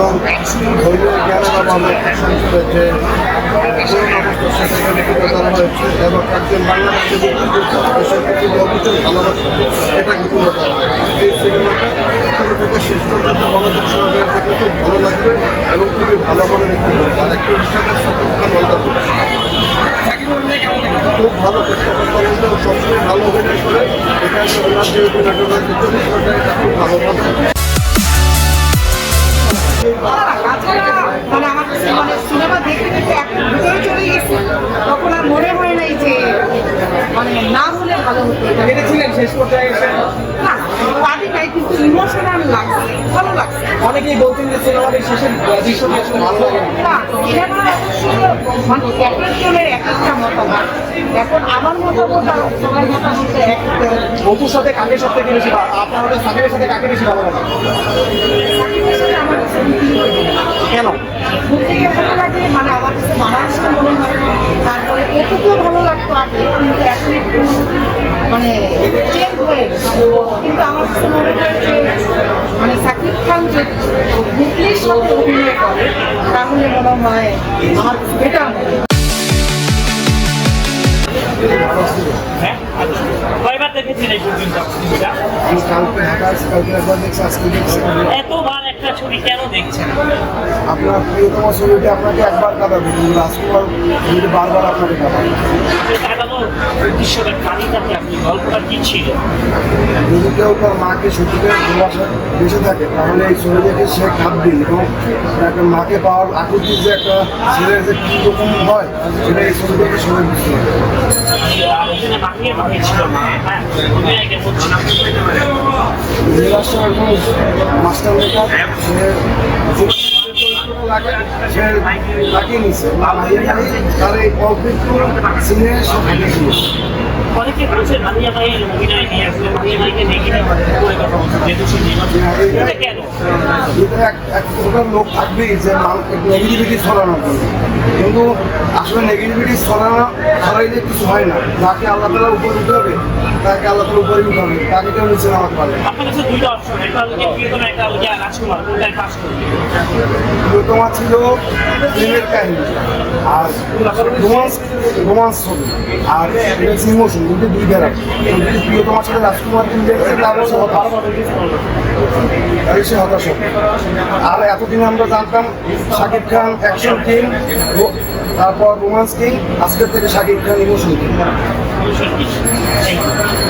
এবং ধৈর্যের জ্ঞানের অভাবে সংসদের যে করুণ অবস্থা সেখানে হয়েছে এবং একজন বাংলাদেশে যে দেশের প্রতি যে অবিচল ভালোবাসা এটাকে তুলে ধরা এই সিনেমাটা শুরু থেকে শেষ পর্যন্ত মনোযোগ সহকারে খুব ভালো লাগবে এবং খুবই ভালো হিসাবে সতর্কতা খুব ভালো চেষ্টা করতে সবসময় ভালো অভিনয় করে। এখানে ওনার যে অভিনয়টা রয়েছে খুব ভালো তাছাড়া মানে আমার মানে সিনেমা দেখতে দেখতে একটা ভিতরে চলে গেছি। তখন আর মনে হয় নাই যে মানে না হলে ভালো হতো। শেষ পর্যায়ে এসে? না পারি নাই কিন্তু ইমোশনাল লাগছে ভালো লাগছে। অনেকেই বলছেন যে সিনেমার এই শেষের দৃশ্যটি আসলে ভালো লাগে না। অবশ্যই মানে এক একজনের এক একটা মতামত। এখন আমার মতামত আর সবার মতামত এক। অপুর সাথে কাকে সব থেকে বেশি আপনার সাথে কাকে বেশি ভালো লাগে? কেন? ঘুরতে গিয়ে ভালো লাগে মানে আমার কাছে মানানসই মনে হয় তারপরে এটুকুও ভালো লাগতো আগে কিন্তু এখন একটু মানে চেঞ্জ হয়ে কিন্তু আমার কাছে মনে হয় যে মানে সাকিব খান যে বুকলির সাথে অভিনয় করে তাহলে মনে হয় আমার বেটার মনে হয়। কয়বার দেখেছেন এই পর্যন্ত এতবার? ছবি কেন দেখছেন? আপনার প্রিয়তম ছবিটি আপনাকে একবার কাঁদাবে কিন্তু রাজকুমার বারবার আপনাকে কাঁদাবে দৃশ্যটা কাহিনীটাতে আপনি গল্পটা কি ছিল? যদি কেউ তার মাকে সত্যিকার ভালোবাসা বেঁচে থাকে তাহলে এই ছবি দেখে সে কাঁদবে এবং একটা মাকে পাওয়ার আকুতির যে একটা ছেলের যে কী রকম হয় সেটা এই ছবি দেখে সবাই বুঝতে পারে। হ্যাঁ? মাস্টার সে লাগে সে তাকে নিছে। তার এই অল্প সিনে সে অনেকে বলছে মাহিয়া ভাইয়ের অভিনয় নিয়ে আসলে মাহিয়া ভাইকে নেগেটিভ করে কথা বলছে যেহেতু সে নির্বাচন এটা কেন? এটা এক এক প্রকার লোক থাকবেই যে নেগেটিভিটি ছড়ানোর জন্য কিন্তু আসলে নেগেটিভিটি ছড়ানো ছড়াইলে কিছু হয় না। যাকে আল্লাহ তালা উপরে উঠে হবে তাকে আল্লাহ তালা উপরে উঠে হবে তাকে কেউ নিচে নামাতে পারবে প্রিয়তম ছিল প্রেমের কাহিনী আর রোমান্স রোমান্স ছবি আর ইমোশন দুটো দুই যদি প্রিয়তমার সাথে রাজকুমার কিনতে তাহলে সে হতাশ। সে হতাশ আর এতদিন আমরা জানতাম শাকিব খান অ্যাকশন কিং তারপর রোমান্স কিং আজকের থেকে শাকিব খান ইমোশন কিং অবশ্যই কি?